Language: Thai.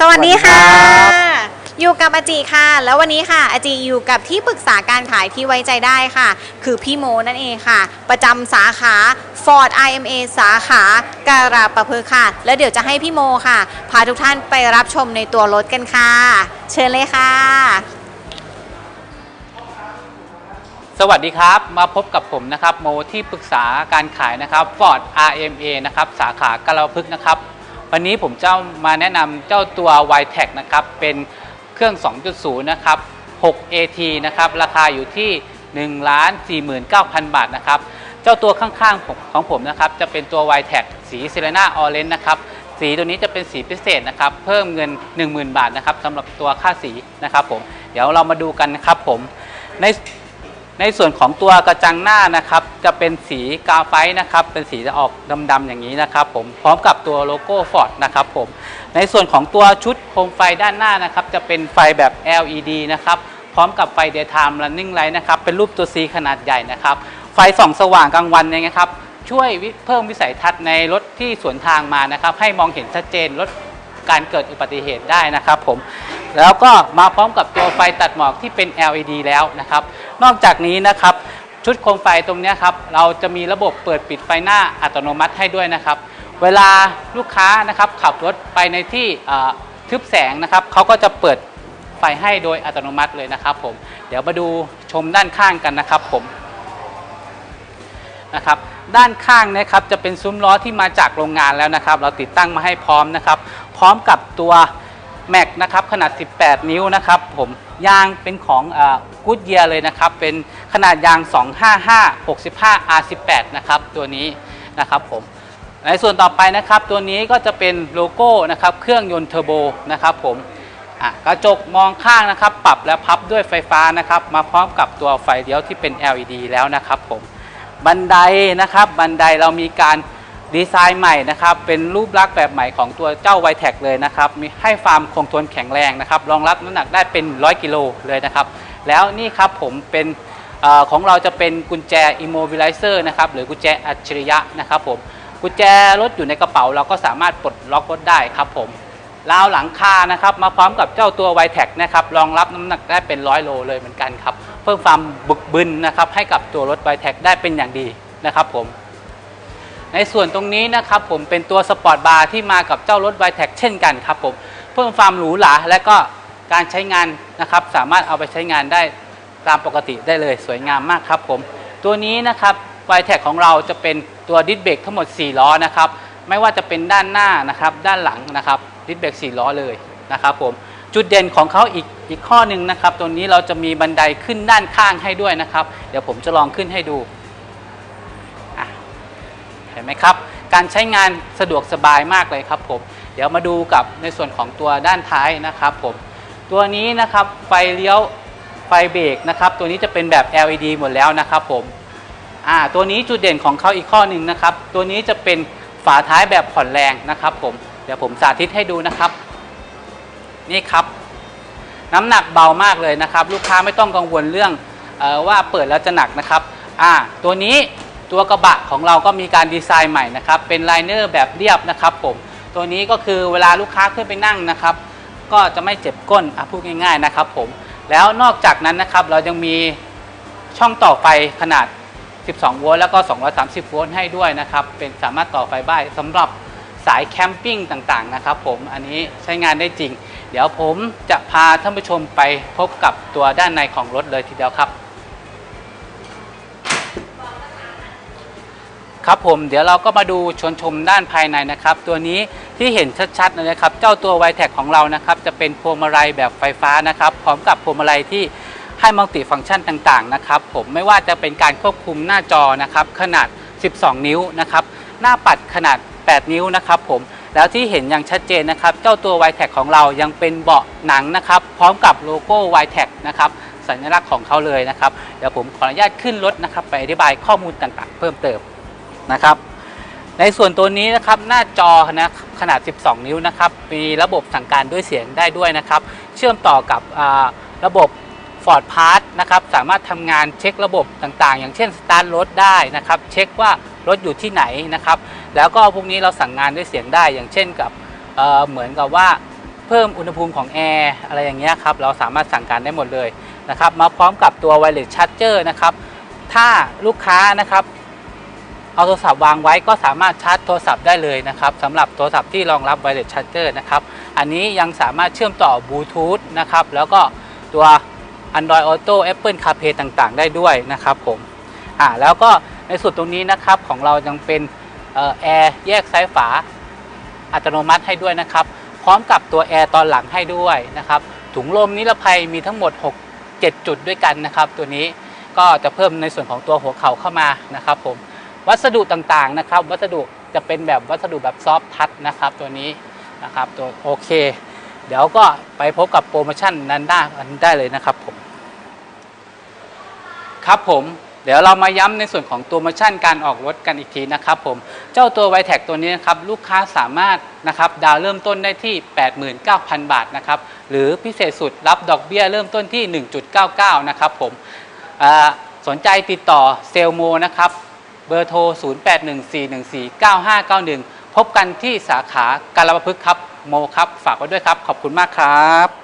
สวัสดีค่ะสวัสดีครับอยู่กับอาจีค่ะ แล้ววันนี้ค่ะอาจีอยู่กับที่ปรึกษาการขายที่ไว้ใจได้ค่ะ คือพี่โมนั่นเองค่ะ ประจำสาขา Ford IMA สาขาการาประพฤกษ์ค่ะ แล้วเดี๋ยวจะให้พี่โมค่ะ พาทุกท่านไปรับชมในตัวรถกันค่ะ เชิญเลยค่ะ สวัสดีครับ มาพบกับผมนะครับโมที่ปรึกษาการขายนะครับ Ford RMA นะครับสาขากาลพึกษ์นะครับ วันนี้ผมจะมาแนะนำเจ้าตัว y t e c นะครับเป็นเครื่อง 2.0 นะครับ 6 AT นะครับราคาอยู่ที่ 1 4 9 0 0 0 บาทนะครับ เจ้าตัวข้างๆผมของผมนะครับจะเป็นตัว y t e c สีเซเลน่าออเรนนะครับสีตัวนี้จะเป็นสีพิเศษนะครับ เพิ่มเงิน 10,000 บาทนะครับสำหรับตัวค่าสีนะครับผม เดี๋ยวเรามาดูกันนะครับผมใน ในส่วนของตัวกระจังหน้านะครับ จะเป็นสีกาไฟนะครับ เป็นสีจะออกดำๆอย่างนี้นะครับ ผมพร้อมกับตัวโลโก้ฟอร์ดนะครับผมในส่วนของตัวชุดโคมไฟด้านหน้านะครับ จะเป็นไฟแบบ LED นะครับพร้อมกับไฟ daytime running light นะครับ เป็นรูปตัว C ขนาดใหญ่นะครับ ไฟส่องสว่างกลางวันเนี่ยนะครับ ช่วยวเพิ่มวิสัยทัศน์ในรถที่สวนทางมานะครับ ให้มองเห็นชัดเจนลดการเกิดอุบัติเหตุได้นะครับผม แล้วก็มาพร้อมกับตัวไฟตัดหมอกที่เป็น LED แล้วนะครับ นอกจากนี้นะครับชุดโคมไฟตรงนี้ครับเราจะมีระบบเปิดปิดไฟหน้าอัตโนมัติให้ด้วยนะครับ เวลาลูกค้านะครับขับรถไปในที่ทึบแสงนะครับเขาก็จะเปิดไฟให้โดยอัตโนมัติเลยนะครับผมเดี๋ยวมาดูชมด้านข้างกันนะครับผมนะครับด้านข้างนะครับจะเป็นซุ้มล้อที่มาจากโรงงานแล้วนะครับ เราติดตั้งมาให้พร้อมนะครับ พร้อมกับตัว แม็กนะครับขนาด 18 นิ้วนะครับผมยางเป็นของกูดเยียเลยนะครับ เป็นขนาดยาง 255 65 R18 นะครับตัวนี้นะครับผมในส่วนต่อไปนะครับ ตัวนี้ก็จะเป็นโลโก้นะครับเครื่องยนต์เทอร์โบนะครับผมกระจกมองข้างนะครับ ปรับและพับด้วยไฟฟ้านะครับ มาพร้อมกับตัวไฟเลี้ยวที่เป็น LED แล้วนะครับผมบันไดนะครับบันไดเรามีการ ดีไซน์ใหม่นะครับ เป็นรูปลักษณ์แบบใหม่ของตัวเจ้าไวแท็กเลยนะครับ มีให้ความคงทนแข็งแรงนะครับ รองรับน้ำหนักได้เป็น 100 กิโลเลยนะครับ แล้วนี่ครับผมเป็นอของเราจะเป็นกุญแจ immobilizer นะครับ หรือกุญแจอัจฉริยะนะครับผม กุญแจรถอยู่ในกระเป๋า เราก็สามารถปลดล็อกรถได้ครับผมราวหลังคานะครับ มาพร้อมกับเจ้าตัว y t e c นะครับรองรับน้ำหนักได้เป็นร้อยโลเลยเหมือนกันครับ เพิ่มความบึกบึนนะครับให้กับตัวรถ y t e c ได้เป็นอย่างดีนะครับผม ในส่วนตรงนี้นะครับผมเป็นตัวสปอร์ตบาร์ที่มากับเจ้ารถ y t e c เช่นกันครับผมเพิ่มความหรูหราและก็การใช้งานนะครับ สามารถเอาไปใช้งานได้ตามปกติได้เลยสวยงามมากครับผมตัวนี้นะครับ y t e c ของเราจะเป็นตัวดิสเบรกทั้งหมด 4 ล้อนะครับ ไม่ว่าจะเป็นด้านหน้านะครับ ด้านหลังนะครับดิสเบรก4 ล้อเลยนะครับผมจุดเด่นของเขาอีกอีกข้อหนึ่งนะครับ ตัวนี้เราจะมีบันไดขึ้นด้านข้างให้ด้วยนะครับ เดี๋ยวผมจะลองขึ้นให้ดู เห็นไหมครับ การใช้งานสะดวกสบายมากเลยครับผม เดี๋ยวมาดูกับในส่วนของตัวด้านท้ายนะครับผม ตัวนี้นะครับไฟเลี้ยวไฟเบรกนะครับ ตัวนี้จะเป็นแบบ LED หมดแล้วนะครับผมอ่าตัวนี้จุดเด่นของเขาอีกข้อหนึ่งนะครับ ตัวนี้จะเป็นฝาท้ายแบบผ่อนแรงนะครับผมเดี๋ยวผมสาธิตให้ดูนะครับ นี่ครับ น้ำหนักเบามากเลยนะครับ ลูกค้าไม่ต้องกังวลเรื่องออว่าเปิดแล้วจะหนักนะครับอ่าตัวนี้ ตัวกระบะของเราก็มีการดีไซน์ใหม่นะครับ เป็นไลเนอร์แบบเรียบนะครับผมตัวนี้ก็คือเวลาลูกค้าขึ้นไปนั่งนะครับ ก็จะไม่เจ็บก้นพูดง่ายๆนะครับผมแล้วนอกจากนั้นนะครับเรายังมีช่องต่อไฟขนาด 12 โวลต์แล้วก็ 230 โวลต์ให้ด้วยนะครับ เป็นสามารถต่อไฟได้สำหรับสายแคมปิ้งต่างๆนะครับผมอันนี้ใช้งานได้จริง เดี๋ยวผมจะพาท่านผู้ชมไปพบกับตัวด้านในของรถเลยทีเดียวครับ ครับผมเดี๋ยวเราก็มาดูชนชมด้านภายในนะครับ ตัวนี้ที่เห็นชัดๆเลยนะครับ เจ้าตัว y t e c ของเรานะครับ จะเป็นพวงมาลัยแบบไฟฟ้านะครับ พร้อมกับพวงมาลัยที่ให้มัลติฟังก์ชันต่างๆนะครับ ผมไม่ว่าจะเป็นการควบคุมหน้าจอนะครับขนาด 12 นิ้วนะครับ หน้าปัดขนาด 8 นิ้วนะครับ ผมแล้วที่เห็นอย่างชัดเจนนะครับ เจ้าตัว y t e c ของเรายังเป็นเบาะหนังนะครับ พร้อมกับโลโก้ y t e c นะครับสัญลักษณ์ของเขาเลยนะครับ เดี๋ยวผมขออนุญาตขึ้นรถนะครับ ไปอธิบายข้อมูลต่างๆ เพิ่มเติม นะครับ ในส่วนตัวนี้นะครับหน้าจอนะขนาด 12 นิ้วนะครับ มีระบบสั่งการด้วยเสียงได้ด้วยนะครับ เชื่อมต่อกับระบบ Ford Pass นะครับ สามารถทำงานเช็คระบบต่างๆ อย่างเช่นสตาร์ทรถได้นะครับ เช็คว่ารถอยู่ที่ไหนนะครับ แล้วก็พวกนี้เราสั่งงานด้วยเสียงได้ อย่างเช่นกับเเหมือนกับว่าเพิ่มอุณหภูมิของแอร์อะไรอย่างเงี้ยครับ เราสามารถสั่งการได้หมดเลยนะครับ มาพร้อมกับตัว wireless charger นะครับ ถ้าลูกค้านะครับ เอาโทรศัพท์วางไว้ก็สามารถชาร์จโทรศัพท์ได้เลยนะครับสำหรับโทรศัพท์ที่รองรับ wireless charger นะครับอันนี้ยังสามารถเชื่อมต่อบลูทูธนะครับแล้วก็ตัว Android Auto Apple CarPlay ต่างๆ ได้ด้วยนะครับผมอ่าแล้วก็ในส่วนตรงนี้นะครับของเรายังเป็นแอร์แยกซ้ายฝาอัตโนมัติให้ด้วยนะครับ พร้อมกับตัวแอร์ตอนหลังให้ด้วยนะครับ ถุงลมนิรภัยมีทั้งหมด 6 7 จุดด้วยกันนะครับ ตัวนี้ก็จะเพิ่มในส่วนของตัวหัวเข่าเข้ามานะครับผม วัสดุต่างๆนะครับ วัสดุจะเป็นแบบวัสดุแบบซอฟทัชนะครับ ตัวนี้นะครับตัวโอเค เดี๋ยวก็ไปพบกับโปรโมชั่นนั้นได้ได้เลยนะครับผม ครับผมเดี๋ยวเรามาย้ำในส่วนของตัวโปรโมชั่นการออกรถกันอีกทีนะครับผม เจ้าตัวไวแท็กตัวนี้นะครับลูกค้าสามารถนะครับดาวเริ่มต้นได้ที่ 89,000 บาทนะครับหรือพิเศษสุดรับดอกเบี้ยเริ่มต้นที่ 1.99 นะครับผมสนใจติดต่อเซลโมนะครับ เบอร์โทร 0814149591 พบกันที่สาขาการระพฤกษ์ครับ โมครับ ฝากไว้ด้วยครับ ขอบคุณมากครับ